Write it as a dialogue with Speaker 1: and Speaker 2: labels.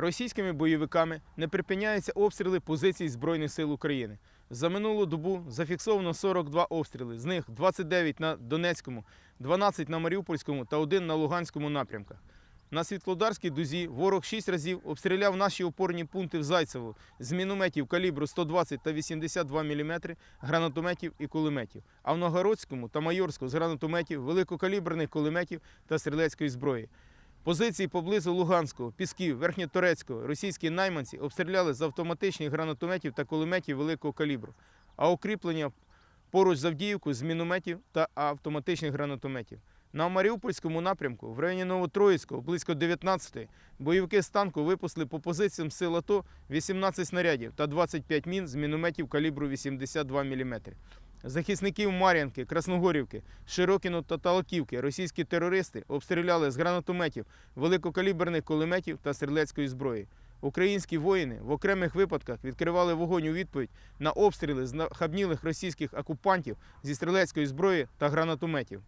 Speaker 1: Російськими бойовиками не припиняються обстріли позицій Збройних сил України. За минулу добу зафіксовано 42 обстріли, з них 29 на Донецькому, 12 на Маріупольському та 1 на Луганському напрямках. На Світлодарській дузі ворог 6 разів обстріляв наші опорні пункти в Зайцево з мінометів калібру 120 та 82 мм, гранатометів і кулеметів. А в Новгородському та Майорську з гранатометів, великокаліберних кулеметів та стрілецької зброї. Позиції поблизу Луганського, Пісків, Верхньоторецького російські найманці обстріляли з автоматичних гранатометів та кулеметів великого калібру, а укріплення поруч з Авдіївкою з мінометів та автоматичних гранатометів. На Маріупольському напрямку, в районі Новотроїцького, близько 19-ї, бойовики з танку випустили по позиціям сил АТО 18 снарядів та 25 мін з мінометів калібру 82 мм. Захисників Мар'янки, Красногорівки, Широкіно та Талаківки російські терористи обстріляли з гранатометів, великокаліберних кулеметів та стрілецької зброї. Українські воїни в окремих випадках відкривали вогонь у відповідь на обстріли з нахабнілих російських окупантів зі стрілецької зброї та гранатометів.